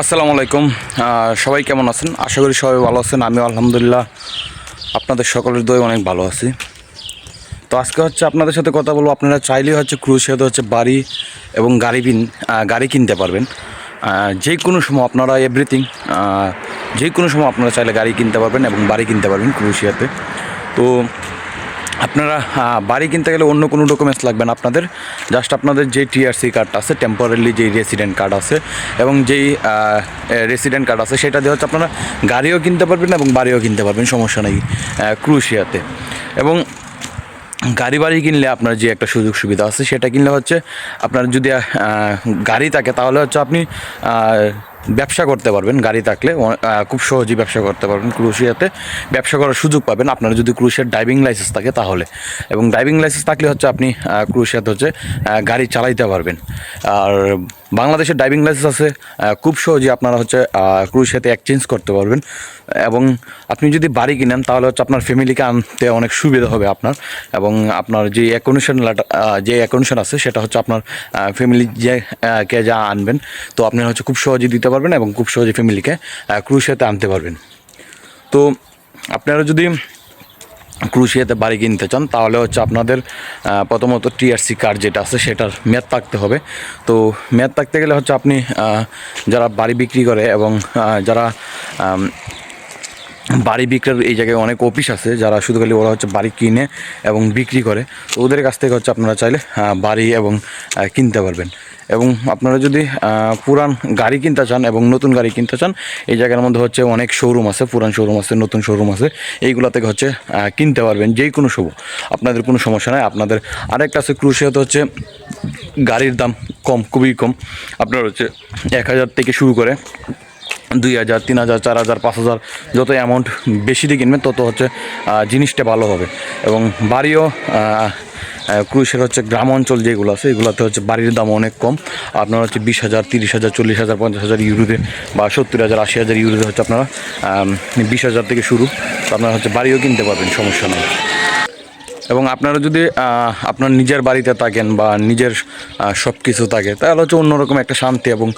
আসসালামু আলাইকুম। সবাই কেমন আছেন? আশা করি সবাই ভালো আছেন। আমি আলহামদুলিল্লাহ আপনাদের সকলের দই অনেক ভালো আছি। তো আজকে হচ্ছে আপনাদের সাথে কথা বলব। আপনারা চাইলেই হচ্ছে ক্রুশেতে হচ্ছে বাড়ি এবং গাড়ি কিন গাড়ি কিনতে পারবেন। যে কোনো সময় আপনারা এভরিথিং যে কোনো সময় আপনারা চাইলে গাড়ি কিনতে পারবেন এবং বাড়ি কিনতে পারবেন ক্রুশিয়াতে তো আপনারা বাড়ি কিনতে গেলে অন্য কোনো ডকুমেন্টস লাগবে না। আপনাদের জাস্ট আপনাদের যে টিআরসি কার্ডটা আছে টেম্পোরারি যেই রেসিডেন্ট কার্ড আছে এবং যেই রেসিডেন্ট কার্ড আছে, সেটা দিয়ে হচ্ছে আপনারা গাড়িও কিনতে পারবেন এবং বাড়িও কিনতে পারবেন, সমস্যা নেই ক্রুশিয়াতে। এবং গাড়ি বাড়ি কিনলে আপনার যে একটা সুযোগ সুবিধা আছে, সেটা কিনলে হচ্ছে আপনার যদি গাড়ি থাকে, তাহলে হচ্ছে আপনি ব্যবসা করতে পারবেন, গাড়ি থাকলে খুব সহজেই ব্যবসা করতে পারবেন। ক্রুশিয়াতে ব্যবসা করার সুযোগ পাবেন। আপনার যদি ক্রুশিয়ার ড্রাইভিং লাইসেন্স থাকে তাহলে। এবং ড্রাইভিং লাইসেন্স থাকলে হচ্ছে আপনি ক্রুশিয়াতে হচ্ছে গাড়ি চালাইতে পারবেন। আর বাংলাদেশের ড্রাইভিং লাইসেন্স আছে খুব সহজেই আপনারা হচ্ছে ক্রুশিয়াতে এক্সচেঞ্জ করতে পারবেন। এবং আপনি যদি বাড়ি কিনেন, তাহলে হচ্ছে আপনার ফ্যামিলিকে আনতে অনেক সুবিধা হবে আপনার। এবং আপনার যে অ্যাকোনেশন যে অ্যাকোনেশন আছে, সেটা হচ্ছে আপনার ফ্যামিলি যে কে যা আনবেন, তো আপনি হচ্ছে খুব সহজেই দিতে পারবেন এবং খুব সহজে ফ্যামিলিকে ক্রুশিয়াতে আনতে পারবেন। তো আপনারা যদি ক্রুশিয়াতে বাড়ি কিনতে চান, তাহলে হচ্ছে আপনাদের প্রথমত টিআরসি কার্ড যেটা আছে, সেটার মেয়াদ থাকতে হবে। তো মেয়াদ থাকতে গেলে হচ্ছে আপনি যারা বাড়ি বিক্রি করে এবং যারা বাড়ি বিক্রির এই জায়গায় অনেক অফিস আছে, যারা শুধু খালি ওরা হচ্ছে বাড়ি কিনে এবং বিক্রি করে, তো ওদের কাছ থেকে হচ্ছে আপনারা চাইলে বাড়ি এবং কিনতে পারবেন। এবং আপনারা যদি পুরান গাড়ি কিনতে চান এবং নতুন গাড়ি কিনতে চান, এই জায়গার মধ্যে হচ্ছে অনেক শোরুম আছে, পুরান শোরুম আছে, নতুন শোরুম আছে। এইগুলা থেকে হচ্ছে কিনতে পারবেন যেই কোনো শুভ। আপনাদের কোনো সমস্যা নাই, আপনাদের আরেকটা আছে ক্রুশিয়াতে হচ্ছে গাড়ির দাম কম, খুবই কম। আপনার হচ্ছে এক হাজার থেকে শুরু করে দুই হাজার, তিন হাজার, চার হাজার, পাঁচ হাজার, যত অ্যামাউন্ট বেশি দিয়ে কিনবেন, তত হচ্ছে জিনিসটা ভালো হবে। এবং বাড়িও ক্রুশের হচ্ছে গ্রাম অঞ্চল যেগুলো আছে, এগুলোতে হচ্ছে বাড়ির দাম অনেক কম। আপনার হচ্ছে বিশ হাজার, তিরিশ হাজার, চল্লিশ হাজার, পঞ্চাশ হাজার ইউরোতে বা সত্তর হাজার, আশি হাজার ইউরোতে হচ্ছে আপনারা বিশ হাজার থেকে শুরু। তো আপনারা হচ্ছে বাড়িও কিনতে পারবেন, সমস্যা নেই। এবং আপনারা যদি আপনার নিজের বাড়িতে থাকেন বা নিজের সব কিছু থাকে, তাহলে হচ্ছে অন্যরকম একটা শান্তি এবং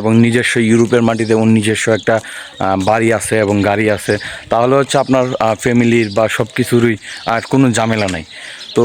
এবং নিজস্ব ইউরোপের মাটিতে ওর নিজস্ব একটা বাড়ি আছে এবং গাড়ি আছে, তাহলে হচ্ছে আপনার ফ্যামিলির বা সব কিছুরই আর কোনো ঝামেলা নাই। তো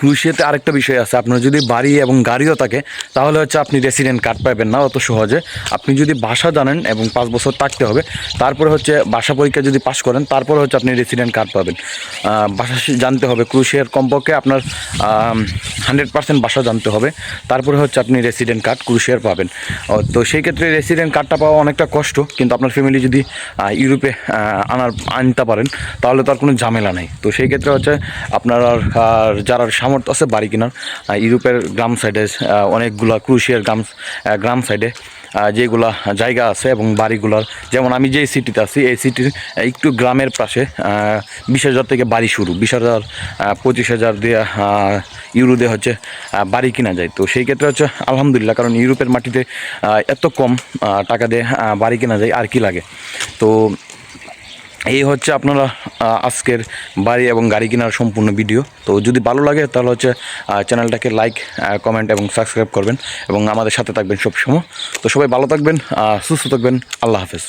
ক্রুশিয়াতে আরেকটা বিষয় আছে। আপনার যদি বাড়ি এবং গাড়িও থাকে, তাহলে হচ্ছে আপনি রেসিডেন্ট কার্ড পাবেন না, অত সহজে। আপনি যদি ভাষা জানেন এবং পাঁচ বছর থাকতে হবে, তারপরে হচ্ছে ভাষা পরীক্ষা যদি পাশ করেন, তারপরে হচ্ছে আপনি রেসিডেন্ট কার্ড পাবেন। ভাষা জানতে হবে, ক্রুশিয়ার কমপক্ষে আপনার হান্ড্রেড পার্সেন্ট ভাষা জানতে হবে। তারপরে হচ্ছে আপনি রেসিডেন্ট কার্ড ক্রুশিয়ার পাবেন। তো সেই ক্ষেত্রে রেসিডেন্ট কার্ডটা পাওয়া অনেকটা কষ্ট, কিন্তু আপনার ফ্যামিলি যদি ইউরোপে আনার, আনতে পারেন, তাহলে তো আর কোনো ঝামেলা নেই। তো সেই ক্ষেত্রে হচ্ছে আপনার যারা সামর্থ্য আছে বাড়ি কেনার। ইউরোপের গ্রাম সাইডে অনেকগুলা ক্রুশিয়ার গ্রাম গ্রাম সাইডে যেগুলা জায়গা আছে এবং বাড়িগুলার, যেমন আমি যে সিটিতে আছি, এই সিটির একটু গ্রামের পাশে বিশ হাজার থেকে বাড়ি শুরু, বিশ হাজার পঁচিশ হাজার দিয়ে ইউরো দিয়ে হচ্ছে বাড়ি কিনা যায়। তো সেই ক্ষেত্রে হচ্ছে আলহামদুলিল্লাহ, কারণ ইউরোপের মাটিতে এত কম টাকা দিয়ে বাড়ি কেনা যায় আর কি লাগে। তো এই হচ্ছে আপনারা আজকের বাড়ি এবং গাড়ি কেনার সম্পূর্ণ ভিডিও। তো যদি ভালো লাগে, তাহলে হচ্ছে চ্যানেলটাকে লাইক কমেন্ট এবং সাবস্ক্রাইব করবেন এবং আমাদের সাথে থাকবেন সবসময়। তো সবাই ভালো থাকবেন সুস্থ থাকবেন। আল্লাহ হাফেজ।